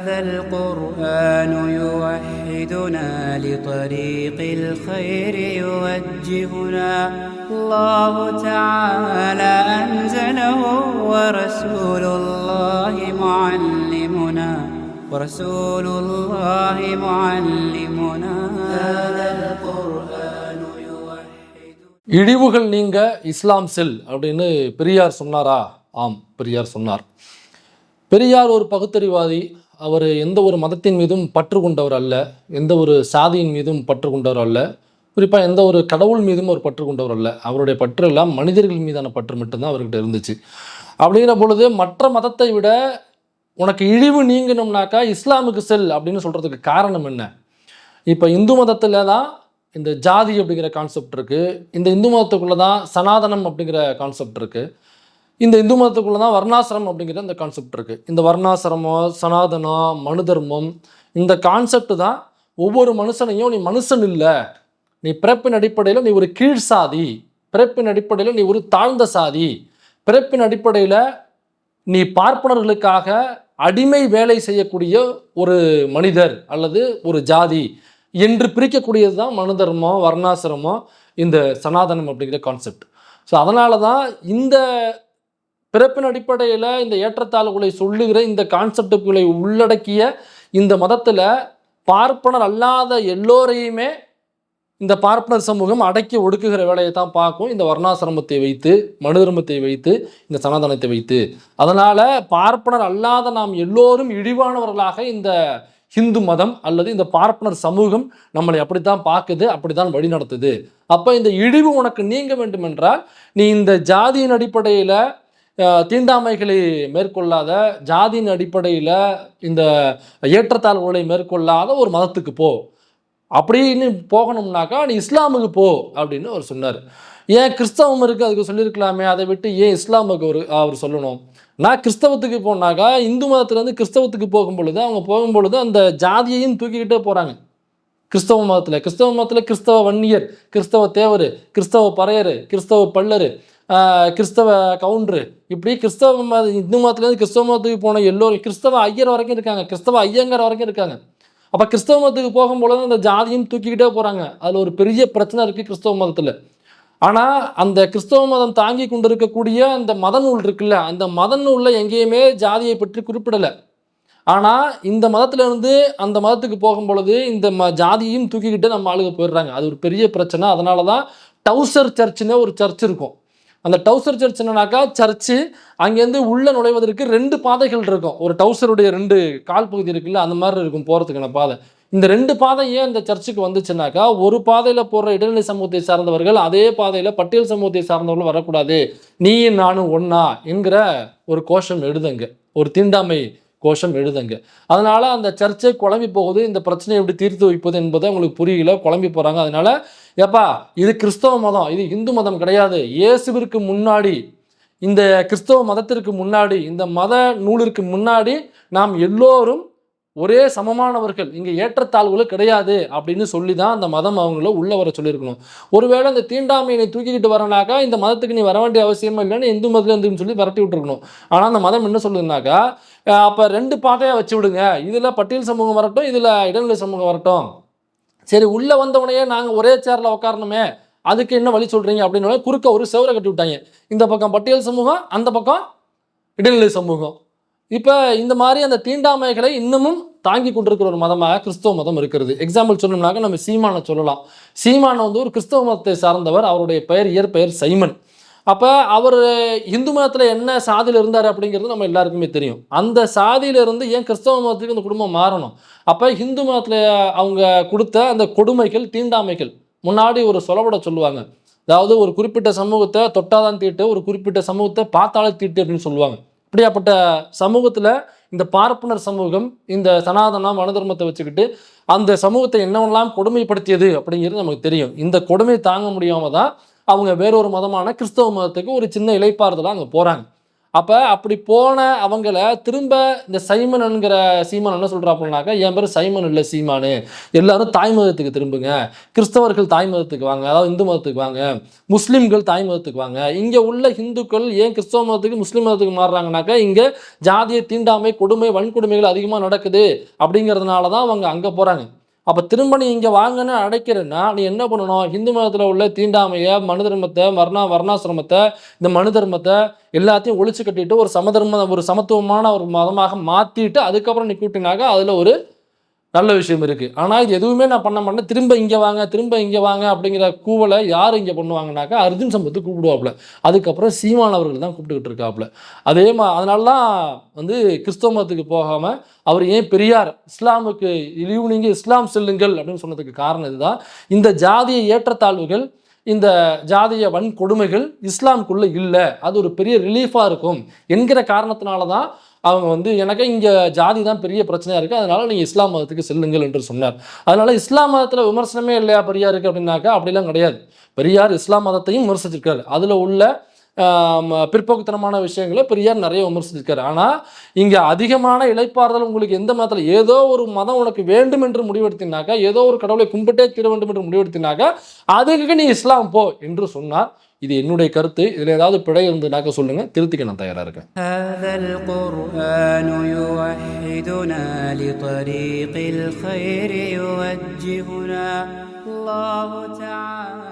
هذا القرآن يوحدنا لطريق الخير يوجهنا الله تعالى أنزله ورسول الله معلمنا ورسول الله معلمنا هذا القرآن يوحد இழிவுகள் நீங்க இஸ்லாம் செல் அப்படின்னு பெரியார் சொன்னாரா ஆம் பெரியார் சொன்னார் பெரியார் ஒரு பகுத்தறிவாதி அவர் எந்த ஒரு மதத்தின் மீதும் பற்று கொண்டவர் அல்ல. எந்த ஒரு சாதியின் மீதும் பற்று கொண்டவர் அல்ல. குறிப்பாக எந்த ஒரு கடவுள் மீதும் அவர் பற்று கொண்டவர் அல்ல. அவருடைய பற்று எல்லாம் மனிதர்கள் மீதான பற்று மட்டும்தான் அவர்கிட்ட இருந்துச்சு. அப்படிங்கிற பொழுது மற்ற மதத்தை விட உனக்கு இழிவு நீங்கணும்னாக்கா இஸ்லாமுக்கு செல் அப்படின்னு சொல்கிறதுக்கு காரணம் என்ன? இப்போ இந்து மதத்தில் தான் இந்த ஜாதி அப்படிங்கிற கான்செப்ட் இருக்குது இந்த இந்து மதத்துக்குள்ளே தான் சனாதனம் அப்படிங்கிற கான்செப்ட் இருக்குது இந்த இந்து மதத்துக்குள்ளே தான் வர்ணாசிரமம் அப்படிங்கிற இந்த கான்செப்ட் இருக்குது இந்த வர்ணாசிரமம் சனாதனம் மனு தர்மம் இந்த கான்செப்ட் தான் ஒவ்வொரு மனுஷனையும் நீ மனுஷன் இல்லை. நீ பிறப்பின் அடிப்படையில் நீ ஒரு கீழ் சாதி பிறப்பின் அடிப்படையில் நீ ஒரு தாழ்ந்த சாதி பிறப்பின் அடிப்படையில் நீ பார்ப்பனர்களுக்காக அடிமை வேலை செய்யக்கூடிய ஒரு மனிதர் அல்லது ஒரு ஜாதி என்று பிரிக்கக்கூடியது தான் மனு தர்மம் வர்ணாசிரமம் இந்த சனாதனம் அப்படிங்கிற கான்செப்ட் ஸோ அதனால தான் இந்த பிறப்பின் அடிப்படையில் இந்த ஏற்றத்தாழ்வுகளை சொல்லுகிற இந்த கான்செப்டுகளை உள்ளடக்கிய இந்த மதத்தில் பார்ப்பனர் அல்லாத எல்லோரையுமே இந்த பார்ப்பனர் சமூகம் அடக்கி ஒடுக்குகிற வேலையை தான் பார்க்கும். இந்த வர்ணாசிரமத்தை வைத்து மனு தர்மத்தை வைத்து இந்த சனாதனத்தை வைத்து. அதனால் பார்ப்பனர் அல்லாத நாம் எல்லோரும் இழிவானவர்களாக இந்த ஹிந்து மதம் அல்லது இந்த பார்ப்பனர் சமூகம் நம்மளை அப்படித்தான் பார்க்குது அப்படித்தான் வழி நடத்துது அப்போ இந்த இழிவு உனக்கு நீங்க வேண்டும் என்றால் நீ இந்த ஜாதியின் அடிப்படையில் தீண்டாமைகளை மேற்கொள்ளாத ஜாதியின் அடிப்படையில் இந்த ஏற்றத்தாழ்வுகளை மேற்கொள்ளாத ஒரு மதத்துக்கு போ. அப்படின்னு போகணும்னாக்கா நீ இஸ்லாமுக்கு போ அப்படின்னு அவர் சொன்னார். ஏன் கிறிஸ்தவம் இருக்குது அதுக்கு சொல்லியிருக்கலாமே அதை விட்டு ஏன் இஸ்லாமுக்கு ஒரு அவர் சொல்லணும்? நான் கிறிஸ்தவத்துக்கு போனாக்கா இந்து மதத்துலேருந்து கிறிஸ்தவத்துக்கு போகும் பொழுது அவங்க போகும் பொழுது அந்த ஜாதியையும் தூக்கிக்கிட்டே போகிறாங்க கிறிஸ்தவ மதத்தில் கிறிஸ்தவ மதத்தில் கிறிஸ்தவ வன்னியர் கிறிஸ்தவ தேவர் கிறிஸ்தவ பறையர் கிறிஸ்தவ பல்லர் கிறிஸ்தவ கவுண்டரு. இப்படி கிறிஸ்தவ மத இந்து மதத்துலேருந்து கிறிஸ்தவ மதத்துக்கு போன எல்லோரும் கிறிஸ்தவ ஐயர் வரைக்கும் இருக்காங்க. கிறிஸ்தவ ஐயங்கர் வரைக்கும் இருக்காங்க. அப்போ கிறிஸ்தவ மதத்துக்கு போகும்பொழுது அந்த ஜாதியும் தூக்கிக்கிட்டே போகிறாங்க அதில் ஒரு பெரிய பிரச்சனை இருக்குது கிறிஸ்தவ மதத்தில். ஆனால் அந்த கிறிஸ்தவ மதம் தாங்கி கொண்டிருக்கக்கூடிய அந்த மத நூல் இருக்குல்ல அந்த மத நூலில் எங்கேயுமே ஜாதியை பற்றி குறிப்பிடலை. ஆனால் இந்த மதத்துல இருந்து அந்த மதத்துக்கு போகும் பொழுது இந்த ம ஜாதியையும் தூக்கிக்கிட்டு நம்ம ஆளுங்க போயிடுறாங்க. அது ஒரு பெரிய பிரச்சனை. அதனால தான் டவுசர் சர்ச்சுன்னு ஒரு சர்ச் இருக்கும். அந்த டவுசர் சர்ச் என்னன்னாக்கா சர்ச்சு அங்கேருந்து உள்ளே நுழைவதற்கு ரெண்டு பாதைகள் இருக்கும். ஒரு டவுசருடைய ரெண்டு கால் பகுதி இருக்குல்ல அந்த மாதிரி இருக்கும் போகிறதுக்கான பாதை. இந்த ரெண்டு பாதை ஏன் இந்த சர்ச்சுக்கு வந்துச்சுனாக்கா ஒரு பாதையில் போடுற இடைநிலை சமூகத்தை சார்ந்தவர்கள் அதே பாதையில் பட்டியல் சமூகத்தை சார்ந்தவர்கள் வரக்கூடாது. நீயும் நானும் ஒன்னா என்கிற ஒரு கோஷம் எழுதுங்க. ஒரு தீண்டாமை கோஷம் எழுதுங்க. அதனால் அந்த சர்ச்சை குழம்பி போகுது இந்த பிரச்சனையை எப்படி தீர்த்து வைப்பது என்பது அவங்களுக்கு புரியல குழம்பி போகிறாங்க அதனால் ஏப்பா இது கிறிஸ்தவ மதம் இது இந்து மதம் கிடையாது. இயேசுவிற்கு முன்னாடி இந்த கிறிஸ்தவ மதத்திற்கு முன்னாடி இந்த மத நூலிற்கு முன்னாடி நாம் எல்லோரும் ஒரே சமமானவர்கள் இங்கே ஏற்றத்தாழ்வுகள் கிடையாது அப்படின்னு சொல்லி தான் அந்த மதம் அவங்கள உள்ள வர சொல்லியிருக்கணும். ஒருவேளை இந்த தீண்டாமையினை தூக்கிக்கிட்டு வரனாக்கா இந்த மதத்துக்கு நீ வர வேண்டிய அவசியமே இல்லைன்னு இந்து மதத்தில் இருந்துன்னு சொல்லி விரட்டி விட்டுருக்கணும். ஆனால் அந்த மதம் என்ன சொல்லுதுனாக்கா அப்போ ரெண்டு பாட்டையாக வச்சு விடுங்க. இதில் பட்டியல் சமூகம் வரட்டும் இதில் இடைநிலை சமூகம் வரட்டும். சரி உள்ளே வந்தவனையே நாங்கள் ஒரே சேரில் உட்காரணுமே அதுக்கு என்ன வழி சொல்கிறீங்க அப்படின்னு குறுக்க ஒரு செவரை கட்டி விட்டாங்க. இந்த பக்கம் பட்டியல் சமூகம் அந்த பக்கம் இடைநிலை சமூகம். இப்போ இந்த மாதிரி அந்த தீண்டாமைகளை இன்னமும் தாங்கி கொண்டிருக்கிற ஒரு மதமாக கிறிஸ்தவ மதம் இருக்கிறது. எக்ஸாம்பிள் சொல்லணும்னாக்க நம்ம சீமானை சொல்லலாம். சீமானை வந்து ஒரு கிறிஸ்தவ மதத்தை சார்ந்தவர் அவருடைய பெயர் இயற்பெயர் சைமன். அப்போ அவர் இந்து மதத்தில் என்ன சாதியில் இருந்தார் அப்படிங்கிறது நம்ம எல்லாருக்குமே தெரியும். அந்த சாதியில இருந்து ஏன் கிறிஸ்தவ மதத்துக்கு அந்த குடும்பம் மாறணும்? அப்போ இந்து மதத்தில் அவங்க கொடுத்த அந்த கொடுமைகள் தீண்டாமைகள் முன்னாடி ஒரு சொலவிட சொல்லுவாங்க. அதாவது ஒரு குறிப்பிட்ட சமூகத்தை தொட்டாதான் தீட்டு ஒரு குறிப்பிட்ட சமூகத்தை பார்த்தாலே தீட்டு அப்படின்னு சொல்லுவாங்க. இப்படியாப்பட்ட சமூகத்தில் இந்த பார்ப்பனர் சமூகம் இந்த சனாதனம் மனதர்மத்தை வச்சுக்கிட்டு அந்த சமூகத்தை என்னவெல்லாம் கொடுமைப்படுத்தியது அப்படிங்கிறது நமக்கு தெரியும். இந்த கொடுமை தாங்க முடியாமல் தான் அவங்க வேறொரு மதமான கிறிஸ்தவ மதத்துக்கு ஒரு சின்ன இலைப்பாறுதலாக அங்கே போகிறாங்க அப்போ அப்படி போன அவங்கள திரும்ப இந்த சைமன் என்கிற சீமான் என்ன சொல்கிறாப்புனாக்கா என் பேர் சைமன் இல்லை சீமானு. எல்லாரும் தாய் மதத்துக்கு திரும்புங்க. கிறிஸ்தவர்கள் தாய் மதத்துக்கு வாங்க. அதாவது இந்து மதத்துக்கு வாங்க. முஸ்லீம்கள் தாய் மதத்துக்கு வாங்க. இங்கே உள்ள இந்துக்கள் ஏன் கிறிஸ்தவ மதத்துக்கு முஸ்லீம் மதத்துக்கு மாறுறாங்கனாக்கா இங்கே ஜாதிய தீண்டாமை கொடுமை வன்கொடுமைகள் அதிகமாக நடக்குது. அப்படிங்கிறதுனால தான் அவங்க அங்கே போகிறாங்க அப்போ திரும்ப நீ இங்கே வாங்கன்னு அடைக்கிறேன்னா நீ என்ன பண்ணணும்? ஹிந்து மதத்தில் உள்ள தீண்டாமையை மனு தர்மத்தை வர்ணா வர்ணாசிரமத்தை இந்த மனு தர்மத்தை எல்லாத்தையும் ஒழிச்சு கட்டிட்டு ஒரு சமதர்ம ஒரு சமத்துவமான ஒரு மதமாக மாற்றிட்டு அதுக்கப்புறம் நீ கூட்டினாக்க அதில் ஒரு நல்ல விஷயம் இருக்குது ஆனால் இது எதுவுமே நான் பண்ண மாட்டேன். திரும்ப இங்கே வாங்க திரும்ப இங்கே வாங்க அப்படிங்கிற கூவலை யார் இங்கே பண்ணுவாங்கனாக்கா அர்ஜுன் சம்பத்து கூப்பிடுவாப்புல. அதுக்கப்புறம் சீமான் அவர்கள் தான் கூப்பிட்டுக்கிட்டு இருக்காப்புல. அதே மா அதனால தான் வந்து கிறிஸ்தவ மதத்துக்கு போகாமல் அவர் ஏன் பெரியார் இஸ்லாமுக்கு இழிவு நீங்க இஸ்லாம் செல்லுங்கள் அப்படின்னு சொன்னதுக்கு காரணம் இதுதான். இந்த ஜாதிய ஏற்றத்தாழ்வுகள் இந்த ஜாதிய வன்கொடுமைகள் இஸ்லாமுக்குள்ள இல்லை. அது ஒரு பெரிய ரிலீஃபாக இருக்கும். என்கிற காரணத்தினால தான் அவங்க வந்து எனக்கு இங்கே ஜாதி தான் பெரிய பிரச்சனையாக இருக்குது அதனால் நீங்கள் இஸ்லாம் மதத்துக்கு செல்லுங்கள் என்று சொன்னார். அதனால் இஸ்லாம் மதத்தில் விமர்சனமே இல்லையா பெரியாருக்கு அப்படின்னாக்கா அப்படிலாம் கிடையாது. பெரியார் இஸ்லாம் மதத்தையும் விமர்சிச்சிருக்காரு. அதில் உள்ள பிற்போக்குத்தனமான விஷயங்களை பெரியார் நிறைய விமர்சிச்சிருக்காரு ஆனால் இங்கே அதிகமான இளைப்பாறுதல் உங்களுக்கு எந்த மதத்தில் ஏதோ ஒரு மதம் உனக்கு வேண்டும் என்று முடிவெடுத்தினாக்கா ஏதோ ஒரு கடவுளை கும்பிட்டே தீர வேண்டும் என்று முடிவெடுத்தினாக்கா அதுக்கு நீ இஸ்லாம் போ என்று சொன்னார் இது என்னுடைய கருத்து இதில் ஏதாவது பிழை இருந்ததுனாக்க சொல்லுங்கள் திருத்திக்க நான் தயாராக இருக்கேன் هذا القرآن يوحدنا لطريق الخير يوجهنا الله تعالى